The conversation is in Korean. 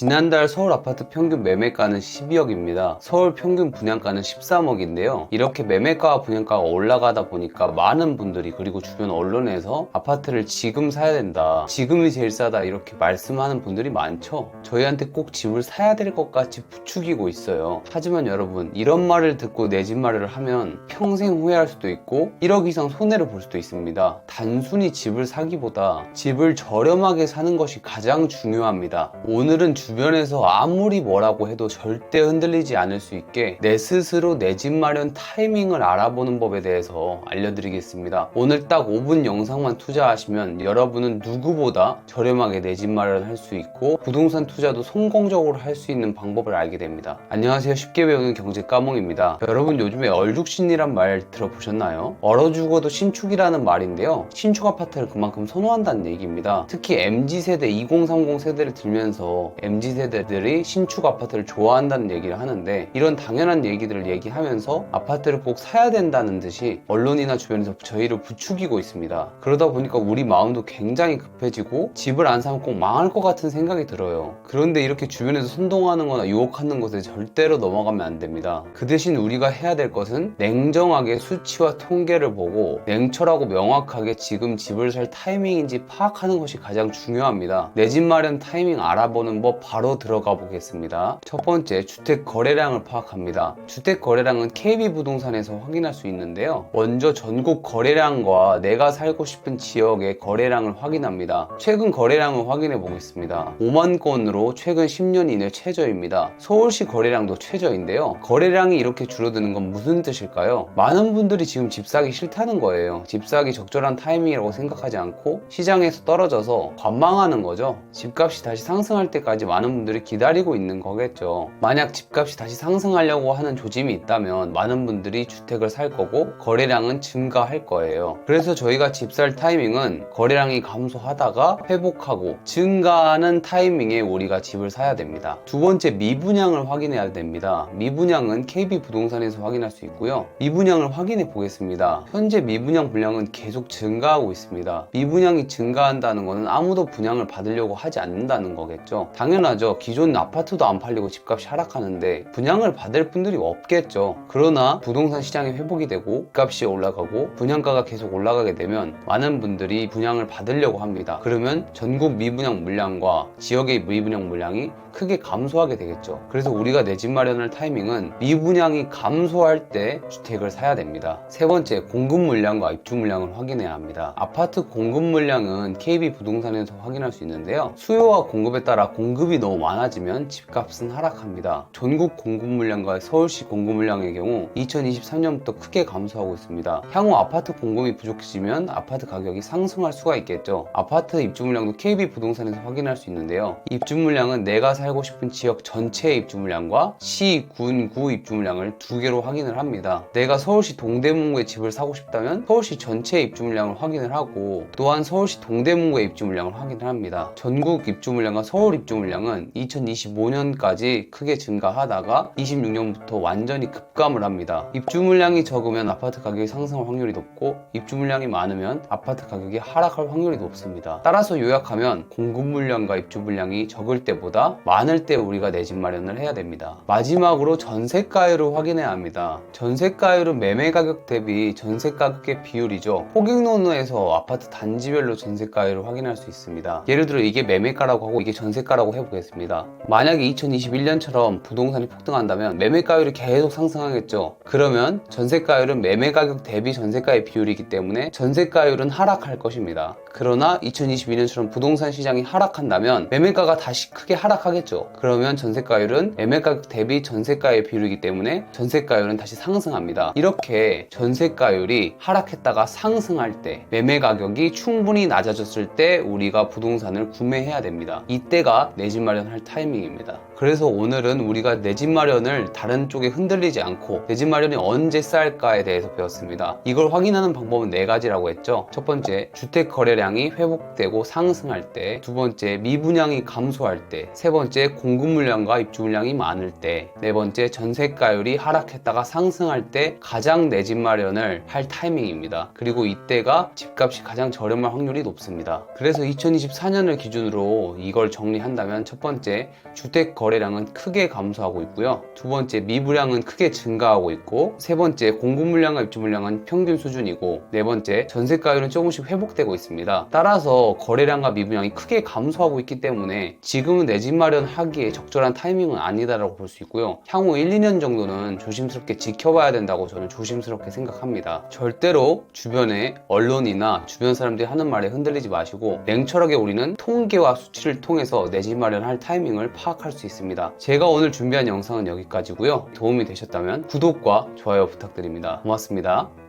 지난달 서울 아파트 평균 매매가는 12억입니다. 서울 평균 분양가는 13억인데요. 이렇게 매매가와 분양가가 올라가다 보니까 많은 분들이 그리고 주변 언론에서 아파트를 지금 사야 된다. 지금이 제일 싸다. 이렇게 말씀하는 분들이 많죠. 저희한테 꼭 집을 사야 될 것 같이 부추기고 있어요. 하지만 여러분, 이런 말을 듣고 내 집 마련을 하면 평생 후회할 수도 있고 1억 이상 손해를 볼 수도 있습니다. 단순히 집을 사기보다 집을 저렴하게 사는 것이 가장 중요합니다. 오늘은 주 변에서 아무리 뭐라고 해도 절대 흔들리지 않을 수 있게 내 스스로 내 집 마련 타이밍을 알아보는 법에 대해서 알려드리겠습니다. 오늘 딱 5분 영상만 투자하시면 여러분은 누구보다 저렴하게 내 집 마련을 할수 있고 부동산 투자도 성공적으로 할 수 있는 방법을 알게 됩니다. 안녕하세요. 쉽게 배우는 경제 까몽입니다. 여러분 요즘에 얼죽신이란 말 들어보셨나요? 얼어 죽어도 신축이라는 말인데요. 신축 아파트를 그만큼 선호한다는 얘기입니다. 특히 MZ세대 2030 세대를 들면서 MZ 세대들이 신축 아파트를 좋아한다는 얘기를 하는데 이런 당연한 얘기들을 얘기하면서 아파트를 꼭 사야 된다는 듯이 언론이나 주변에서 저희를 부추기고 있습니다. 그러다 보니까 우리 마음도 굉장히 급해지고 집을 안 사면 꼭 망할 것 같은 생각이 들어요. 그런데 이렇게 주변에서 선동하는 거나 유혹하는 것에 절대로 넘어가면 안 됩니다. 그 대신 우리가 해야 될 것은 냉정하게 수치와 통계를 보고 냉철하고 명확하게 지금 집을 살 타이밍인지 파악하는 것이 가장 중요합니다. 내 집 마련 타이밍 알아보는 법 바로 들어가 보겠습니다. 첫 번째, 주택 거래량을 파악합니다. 주택 거래량은 KB 부동산에서 확인할 수 있는데요. 먼저 전국 거래량과 내가 살고 싶은 지역의 거래량을 확인합니다. 최근 거래량을 확인해 보겠습니다. 5만 건으로 최근 10년 이내 최저입니다. 서울시 거래량도 최저인데요. 거래량이 이렇게 줄어드는 건 무슨 뜻일까요? 많은 분들이 지금 집 사기 싫다는 거예요. 집 사기 적절한 타이밍이라고 생각하지 않고 시장에서 떨어져서 관망하는 거죠. 집값이 다시 상승할 때까지 많은 분들이 기다리고 있는 거겠죠. 만약 집값이 다시 상승하려고 하는 조짐이 있다면 많은 분들이 주택을 살 거고 거래량은 증가할 거예요. 그래서 저희가 집 살 타이밍은 거래량이 감소하다가 회복하고 증가하는 타이밍에 우리가 집을 사야 됩니다. 두 번째 미분양을 확인해야 됩니다. 미분양은 KB 부동산에서 확인할 수 있고요. 미분양을 확인해 보겠습니다. 현재 미분양 분량은 계속 증가하고 있습니다. 미분양이 증가한다는 것은 아무도 분양을 받으려고 하지 않는다는 거겠죠. 당연 하죠. 기존 아파트도 안 팔리고 집값이 하락하는데 분양을 받을 분들이 없겠죠. 그러나 부동산 시장이 회복이 되고 값이 올라가고 분양가가 계속 올라가게 되면 많은 분들이 분양을 받으려고 합니다. 그러면 전국 미분양 물량과 지역의 미분양 물량이 크게 감소하게 되겠죠. 그래서 우리가 내 집 마련할 타이밍은 미분양이 감소할 때 주택을 사야 됩니다. 세 번째, 공급 물량과 입주 물량을 확인해야 합니다. 아파트 공급 물량은 KB 부동산에서 확인할 수 있는데요. 수요와 공급에 따라 공급이 너무 많아지면 집값은 하락합니다. 전국 공급 물량과 서울시 공급 물량의 경우 2023년부터 크게 감소하고 있습니다. 향후 아파트 공급이 부족해지면 아파트 가격이 상승할 수가 있겠죠. 아파트 입주 물량도 KB 부동산에서 확인할 수 있는데요. 입주 물량은 내가 살고 싶은 지역 전체의 입주 물량과 시, 군, 구 입주 물량을 두 개로 확인을 합니다. 내가 서울시 동대문구에 집을 사고 싶다면 서울시 전체 입주 물량을 확인을 하고 또한 서울시 동대문구의 입주 물량을 확인을 합니다. 전국 입주 물량과 서울 입주 물량은 2025년까지 크게 증가하다가 26년부터 완전히 급감을 합니다. 입주 물량이 적으면 아파트 가격이 상승할 확률이 높고 입주 물량이 많으면 아파트 가격이 하락할 확률이 높습니다. 따라서 요약하면 공급 물량과 입주 물량이 적을 때보다 많을 때 우리가 내 집 마련을 해야 됩니다. 마지막으로 전세가율을 확인해야 합니다. 전세가율은 매매 가격 대비 전세 가격의 비율이죠. 호갱노무에서 아파트 단지별로 전세가율을 확인할 수 있습니다. 예를 들어 이게 매매가라고 하고 이게 전세가라고 해보 겠습니다. 만약에 2021년처럼 부동산이 폭등한다면 매매가율이 계속 상승하겠죠. 그러면 전세가율은 매매 가격 대비 전세가의 비율이기 때문에 전세가율은 하락할 것입니다. 그러나 2022년처럼 부동산 시장이 하락한다면 매매가가 다시 크게 하락하겠죠. 그러면 전세가율은 매매가격 대비 전세가의 비율이기 때문에 전세가율은 다시 상승합니다. 이렇게 전세가율이 하락했다가 상승할 때 매매 가격이 충분히 낮아졌을 때 우리가 부동산을 구매해야 됩니다. 이때가 내집 마련할 타이밍입니다. 그래서 오늘은 우리가 내 집 마련을 다른 쪽에 흔들리지 않고 내 집 마련이 언제 쌓일까에 대해서 배웠습니다. 이걸 확인하는 방법은 네 가지라고 했죠. 첫 번째, 주택 거래량이 회복되고 상승할 때, 두 번째, 미분양이 감소할 때, 세 번째, 공급 물량과 입주 물량이 많을 때, 네 번째, 전세가율이 하락했다가 상승할 때 가장 내 집 마련을 할 타이밍입니다. 그리고 이때가 집값이 가장 저렴할 확률이 높습니다. 그래서 2024년을 기준으로 이걸 정리한다면 첫 번째, 주택 거래 량은 크게 감소하고 있고요. 두 번째, 미분양은 크게 증가하고 있고, 세 번째, 공급 물량과 입주 물량은 평균 수준이고, 네 번째, 전세가율은 조금씩 회복되고 있습니다. 따라서 거래량과 미분양이 크게 감소하고 있기 때문에 지금은 내 집 마련하기에 적절한 타이밍은 아니다라고 볼 수 있고요. 향후 1, 2년 정도는 조심스럽게 지켜봐야 된다고 저는 조심스럽게 생각합니다. 절대로 주변에 언론이나 주변 사람들이 하는 말에 흔들리지 마시고 냉철하게 우리는 통계와 수치를 통해서 내 집 마련할 타이밍을 파악할 수 있습니다. 제가 오늘 준비한 영상은 여기까지고요. 도움이 되셨다면 구독과 좋아요 부탁드립니다. 고맙습니다.